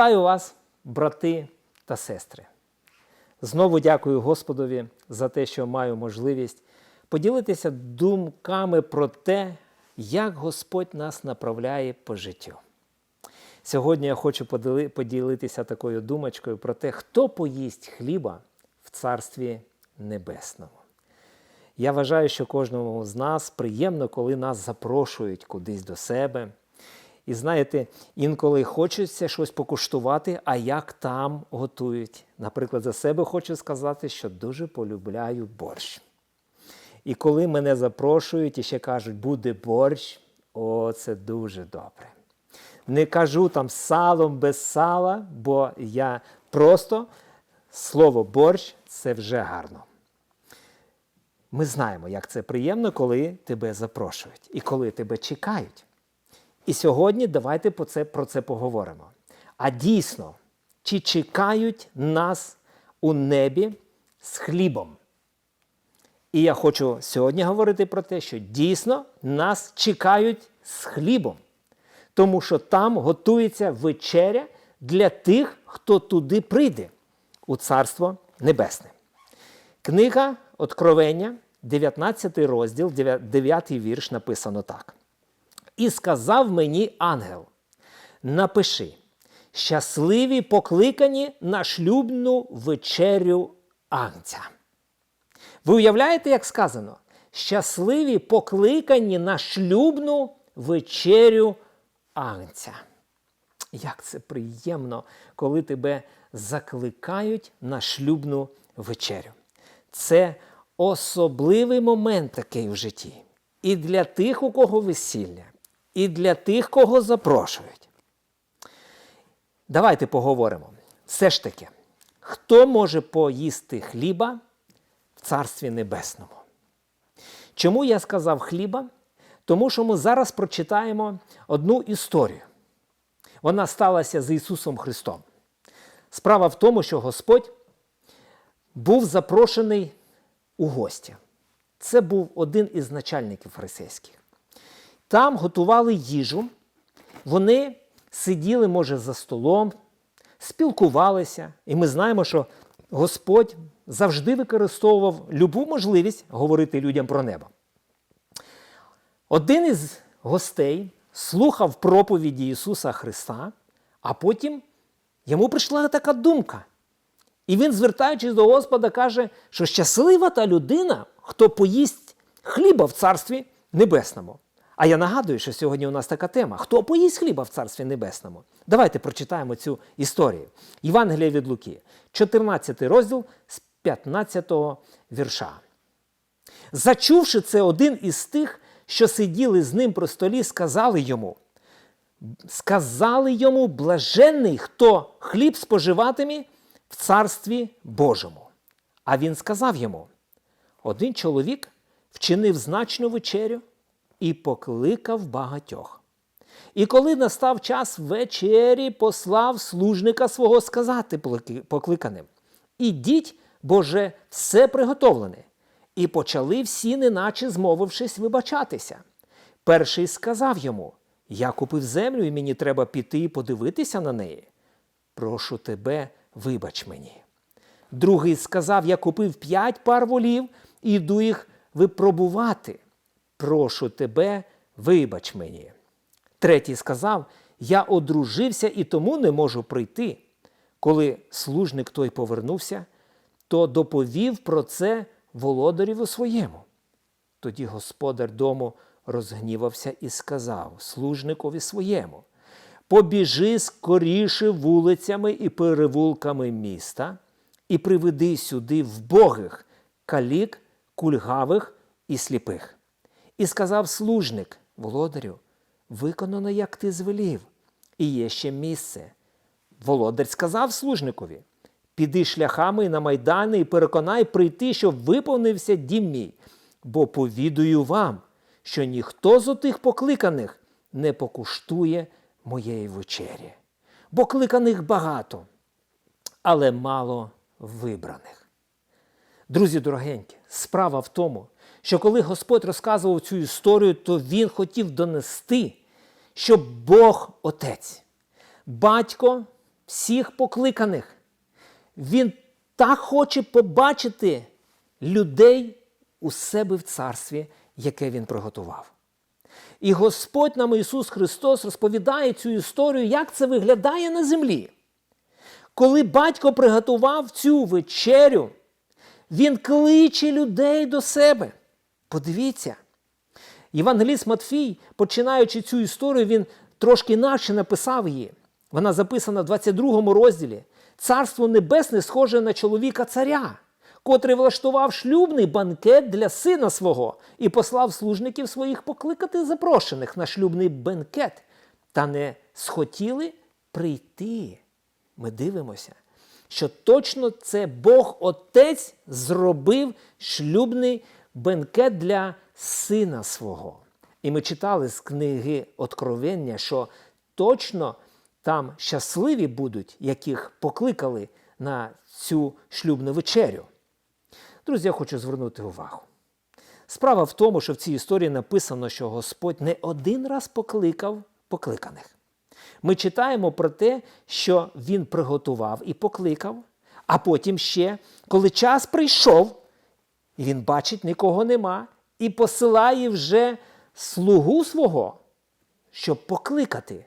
Вітаю вас, брати та сестри. Знову дякую Господові за те, що маю можливість поділитися думками про те, як Господь нас направляє по життю. Сьогодні я хочу поділи- поділитися такою думочкою про те, хто поїсть хліба в Царстві Небесному. Я вважаю, що кожному з нас приємно, коли нас запрошують кудись до себе. І знаєте, інколи хочеться щось покуштувати, а як там готують. Наприклад, за себе хочу сказати, що дуже полюбляю борщ. І коли мене запрошують і ще кажуть, буде борщ, о, це дуже добре. Не кажу там салом без сала, бо я просто слово борщ це вже гарно. Ми знаємо, як це приємно, коли тебе запрошують і коли тебе чекають. І сьогодні давайте про це, про це поговоримо. А дійсно, чи чекають нас у небі з хлібом? І я хочу сьогодні говорити про те, що дійсно нас чекають з хлібом, тому що там готується вечеря для тих, хто туди прийде у Царство Небесне. Книга Откровення, 19 розділ, 9 вірш написано так. І сказав мені ангел: напиши, щасливі покликані на шлюбну вечерю Агнця. Ви уявляєте, як сказано? Щасливі покликані на шлюбну вечерю Агнця. Як це приємно, коли тебе закликають на шлюбну вечерю. Це особливий момент такий у житті. І для тих, у кого весілля, і для тих, кого запрошують. Давайте поговоримо. Все ж таки, хто може поїсти хліба в Царстві Небесному? Чому я сказав хліба? Тому що ми зараз прочитаємо одну історію. Вона сталася з Ісусом Христом. Справа в тому, що Господь був запрошений у гості. Це був один із начальників фарисейських. Там готували їжу, вони сиділи, може, за столом, спілкувалися, і ми знаємо, що Господь завжди використовував любу можливість говорити людям про небо. Один із гостей слухав проповіді Ісуса Христа, а потім йому прийшла така думка. І він, звертаючись до Господа, каже, що щаслива та людина, хто поїсть хліба в царстві небесному. А я нагадую, що сьогодні у нас така тема: хто поїсть хліба в царстві небесному? Давайте прочитаємо цю історію. Євангелія від Луки, 14 розділ з 15 вірша. Зачувши це, один із тих, що сиділи з ним при столі, сказали йому: сказали йому блаженний, хто хліб споживатиме в царстві Божому. А він сказав йому: один чоловік вчинив значну вечерю і покликав багатьох. І коли настав час вечері, послав служника свого сказати покликаним: Ідіть, бо вже все приготовлене. І почали всі, неначе змовившись, вибачатися. Перший сказав йому: Я купив землю, і мені треба піти і подивитися на неї. Прошу тебе, вибач мені. Другий сказав: Я купив п'ять пар волів і йду їх випробувати. Прошу тебе, вибач мені. Третій сказав: Я одружився і тому не можу прийти. Коли служник той повернувся, то доповів про це володареві своєму. Тоді господар дому розгнівався і сказав служникові своєму: Побіжи скоріше вулицями і перевулками міста, і приведи сюди вбогих, калік, кульгавих і сліпих. І сказав служник володарю, виконано, як ти звелів, і є ще місце. Володар сказав служникові: Піди шляхами на майдани і переконай прийти, щоб виповнився дім мій, бо повідую вам, що ніхто з отих покликаних не покуштує моєї вечері. Бо кликаних багато, але мало вибраних. Друзі дорогенькі, справа в тому, що коли Господь розказував цю історію, то Він хотів донести, що Бог Отець, батько всіх покликаних, Він так хоче побачити людей у себе в царстві, яке Він приготував. І Господь нам Ісус Христос розповідає цю історію, як це виглядає на землі. Коли батько приготував цю вечерю, він кличе людей до себе. Подивіться, Євангеліст Матфій, починаючи цю історію, він трошки інакше написав її. Вона записана в 22 розділі. Царство Небесне схоже на чоловіка царя, котрий влаштував шлюбний банкет для сина свого і послав служників своїх покликати запрошених на шлюбний бенкет, та не схотіли прийти. Ми дивимося, що точно це Бог Отець зробив шлюбний бенкет для сина свого. І ми читали з книги Откровення, що точно там щасливі будуть, яких покликали на цю шлюбну вечерю. Друзі, я хочу звернути увагу. Справа в тому, що в цій історії написано, що Господь не один раз покликав покликаних. Ми читаємо про те, що Він приготував і покликав, а потім ще, коли час прийшов, і він бачить, нікого нема, і посилає вже слугу свого, щоб покликати.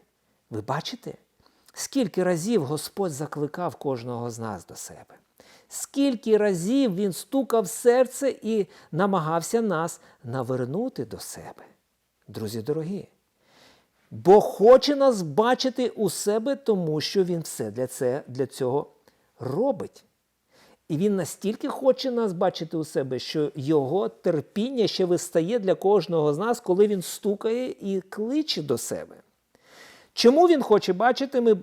Ви бачите, скільки разів Господь закликав кожного з нас до себе? Скільки разів Він стукав серце і намагався нас навернути до себе. Друзі дорогі, Бог хоче нас бачити у себе, тому що Він все для, це, для цього робить. І він настільки хоче нас бачити у себе, що його терпіння ще вистає для кожного з нас, коли він стукає і кличе до себе. Чому він хоче бачити, ми,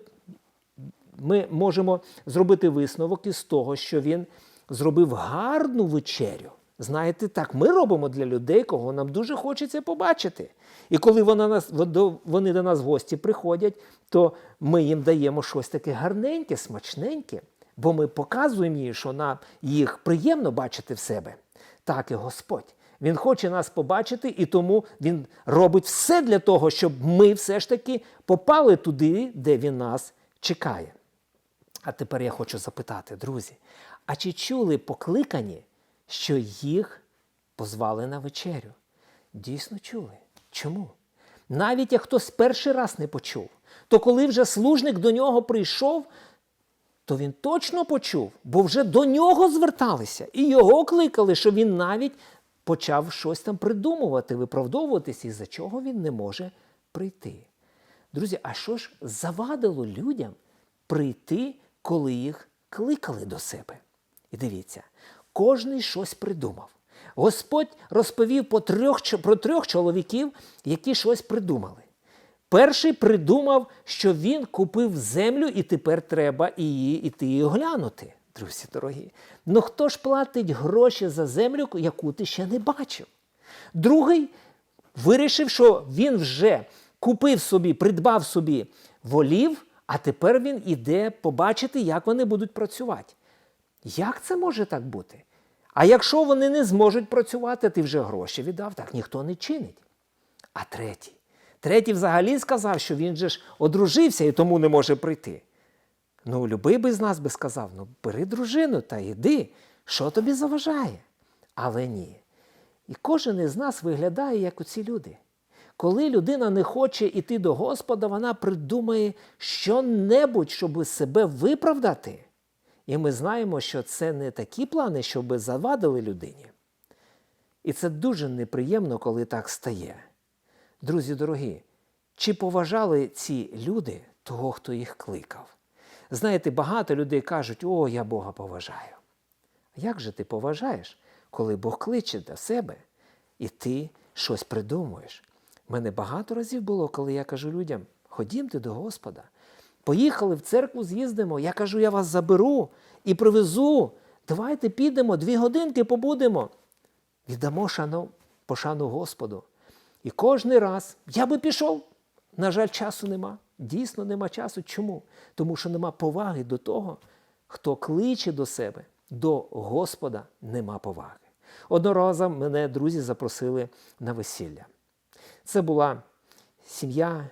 ми можемо зробити висновок із того, що він зробив гарну вечерю. Знаєте, так, ми робимо для людей, кого нам дуже хочеться побачити. І коли вони, нас, вони до нас в гості приходять, то ми їм даємо щось таке гарненьке, смачненьке, бо ми показуємо їм, що нам їх приємно бачити в себе. Так і Господь. Він хоче нас побачити, і тому Він робить все для того, щоб ми все ж таки попали туди, де він нас чекає. А тепер я хочу запитати, друзі, а чи чули покликані, що їх позвали на вечерю? Дійсно чули. Чому? Навіть як хтось перший раз не почув, то коли вже служник до нього прийшов, то він точно почув, бо вже до нього зверталися і його кликали, що він навіть почав щось там придумувати, виправдовуватись, і за чого він не може прийти. Друзі, а що ж завадило людям прийти, коли їх кликали до себе? І дивіться, кожний щось придумав. Господь розповів по трьох, про трьох чоловіків, які щось придумали. Перший придумав, що він купив землю, і тепер треба її іти і оглянути, друзі дорогі. Ну хто ж платить гроші за землю, яку ти ще не бачив? Другий вирішив, що він вже купив собі, придбав собі волів, а тепер він іде побачити, як вони будуть працювати. Як це може так бути? А якщо вони не зможуть працювати, ти вже гроші віддав, так ніхто не чинить. А третій. Третій взагалі сказав, що він же ж одружився і тому не може прийти. Ну, любий би з нас би сказав: ну, бери дружину та йди, що тобі заважає? Але ні. І кожен із нас виглядає, як оці люди. Коли людина не хоче йти до Господа, вона придумає що-небудь, щоб себе виправдати. І ми знаємо, що це не такі плани, щоб завадили людині. І це дуже неприємно, коли так стає. Друзі дорогі, чи поважали ці люди того, хто їх кликав? Знаєте, багато людей кажуть, о, я Бога поважаю. Як же ти поважаєш, коли Бог кличе до себе, і ти щось придумуєш? У мене багато разів було, коли я кажу людям: ходімте до Господа. Поїхали в церкву, з'їздимо. Я кажу, я вас заберу і привезу. Давайте підемо, дві годинки побудемо. Віддамо шану, пошану Господу. І кожен раз я би пішов. На жаль, часу нема. Дійсно нема часу. Чому? Тому що нема поваги до того, хто кличе до себе, до Господа нема поваги. Одного разу мене друзі запросили на весілля. Це була сім'я,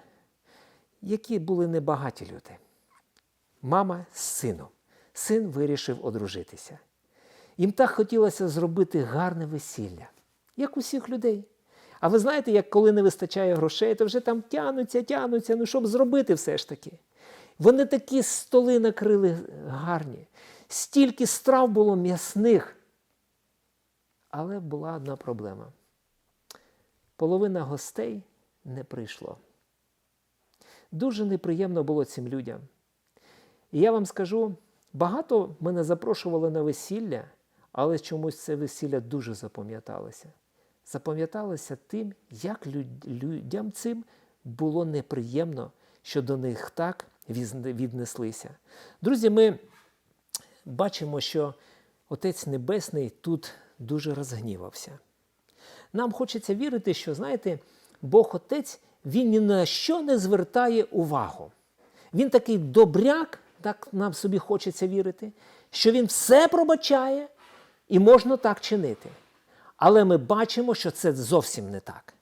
які були небагаті люди. Мама з сином. Син вирішив одружитися. Їм так хотілося зробити гарне весілля, як усіх людей. А ви знаєте, як коли не вистачає грошей, то вже там тянуться, тянуться, ну щоб зробити все ж таки. Вони такі столи накрили гарні, стільки страв було м'ясних. Але була одна проблема. Половина гостей не прийшло. Дуже неприємно було цим людям. І я вам скажу, багато мене запрошували на весілля, але чомусь це весілля дуже запам'яталося. Запам'яталося тим, як людям цим було неприємно, що до них так віднеслися. Друзі, ми бачимо, що Отець Небесний тут дуже розгнівався. Нам хочеться вірити, що, знаєте, Бог Отець він ні на що не звертає увагу. Він такий добряк, так нам собі хочеться вірити, що він все пробачає і можна так чинити. Але ми бачимо, що це зовсім не так.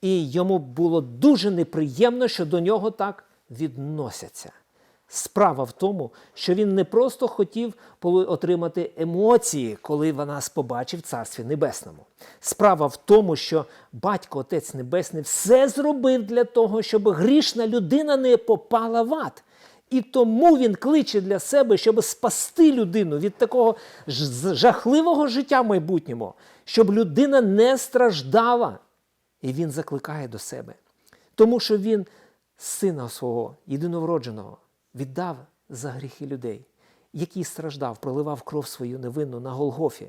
І йому було дуже неприємно, що до нього так відносяться. Справа в тому, що він не просто хотів отримати емоції, коли нас побачив в Царстві Небесному. Справа в тому, що батько Отець Небесний все зробив для того, щоб грішна людина не попала в ад. І тому він кличе для себе, щоб спасти людину від такого жахливого життя в майбутньому, щоб людина не страждала. І він закликає до себе. Тому що він сина свого єдинородженого віддав за гріхи людей, який страждав, проливав кров свою невинну на Голгофі.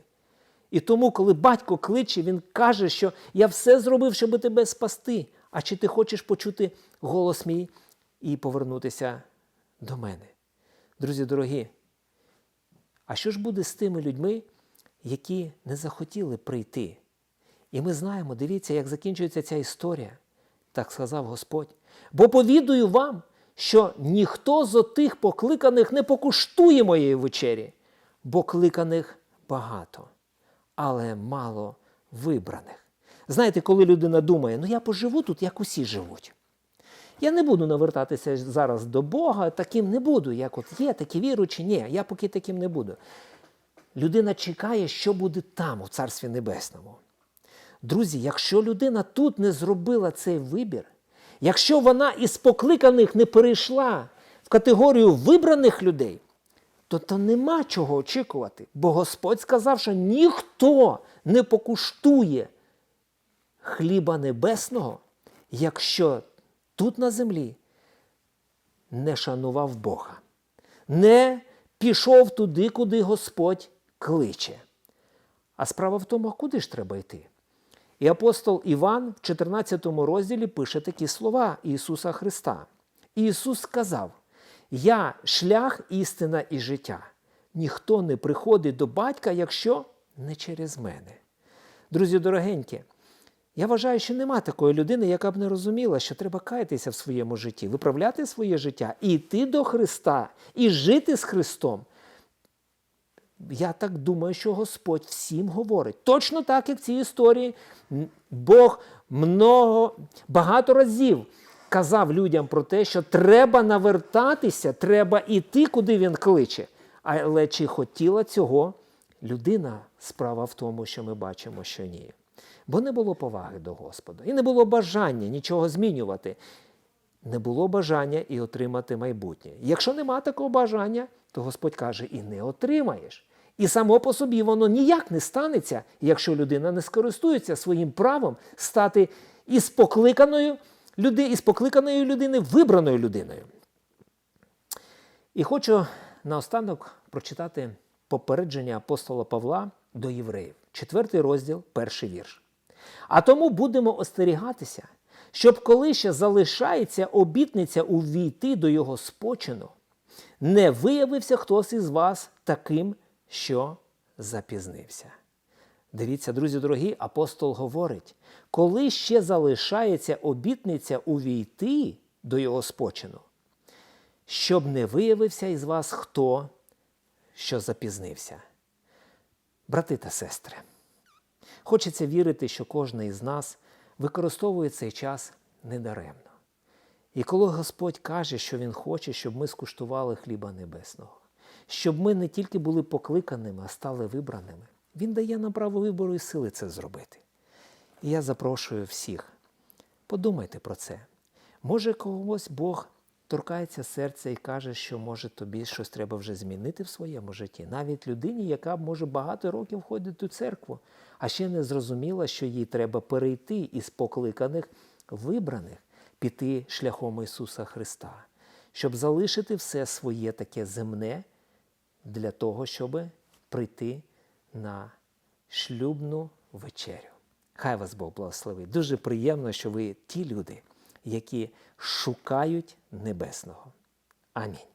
І тому, коли батько кличе, він каже, що я все зробив, щоб тебе спасти. А чи ти хочеш почути голос мій і повернутися до мене? Друзі дорогі, а що ж буде з тими людьми, які не захотіли прийти? І ми знаємо, дивіться, як закінчується ця історія, так сказав Господь. Бо повідую вам, що ніхто з отих покликаних не покуштує моєї вечері, бо кликаних багато, але мало вибраних. Знаєте, коли людина думає, ну я поживу тут, як усі живуть. Я не буду навертатися зараз до Бога, таким не буду, як от є, такі віруючі, ні, я поки таким не буду. Людина чекає, що буде там, у Царстві Небесному. Друзі, якщо людина тут не зробила цей вибір, якщо вона із покликаних не перейшла в категорію вибраних людей, то, то нема чого очікувати. Бо Господь сказав, що ніхто не покуштує хліба небесного, якщо тут на землі не шанував Бога, не пішов туди, куди Господь кличе. А справа в тому, куди ж треба йти? І апостол Іван в 14 розділі пише такі слова Ісуса Христа. Ісус сказав: Я шлях, істина і життя. Ніхто не приходить до батька, якщо не через мене. Друзі дорогенькі, я вважаю, що нема такої людини, яка б не розуміла, що треба каятися в своєму житті, виправляти своє життя, і йти до Христа, і жити з Христом. Я так думаю, що Господь всім говорить. Точно так, як в цій історії Бог много, багато разів казав людям про те, що треба навертатися, треба йти, куди він кличе. Але чи хотіла цього людина? Справа в тому, що ми бачимо, що ні. Бо не було поваги до Господа, і не було бажання нічого змінювати. Не було бажання і отримати майбутнє. Якщо нема такого бажання, то Господь каже, і не отримаєш. І само по собі воно ніяк не станеться, якщо людина не скористується своїм правом стати із покликаною, люди, із покликаної людини вибраною людиною. І хочу наостанок прочитати попередження апостола Павла до євреїв, четвертий розділ, перший вірш. А тому будемо остерігатися, щоб коли ще залишається обітниця увійти до його спочину, не виявився хтось із вас таким, що запізнився. Дивіться, друзі дорогі, апостол говорить, коли ще залишається обітниця увійти до його спочину, щоб не виявився із вас хто, що запізнився. Брати та сестри, хочеться вірити, що кожен із нас використовує цей час недаремно. І коли Господь каже, що Він хоче, щоб ми скуштували хліба небесного, щоб ми не тільки були покликаними, а стали вибраними, Він дає нам право вибору і сили це зробити. І я запрошую всіх, подумайте про це. Може, когось Бог торкається серця і каже, що може тобі щось треба вже змінити в своєму житті. Навіть людині, яка може багато років ходить у церкву, а ще не зрозуміла, що їй треба перейти із покликаних вибраних, піти шляхом Ісуса Христа, щоб залишити все своє таке земне для того, щоб прийти на шлюбну вечерю. Хай вас Бог благословить. Дуже приємно, що ви ті люди, які шукають небесного. Амінь.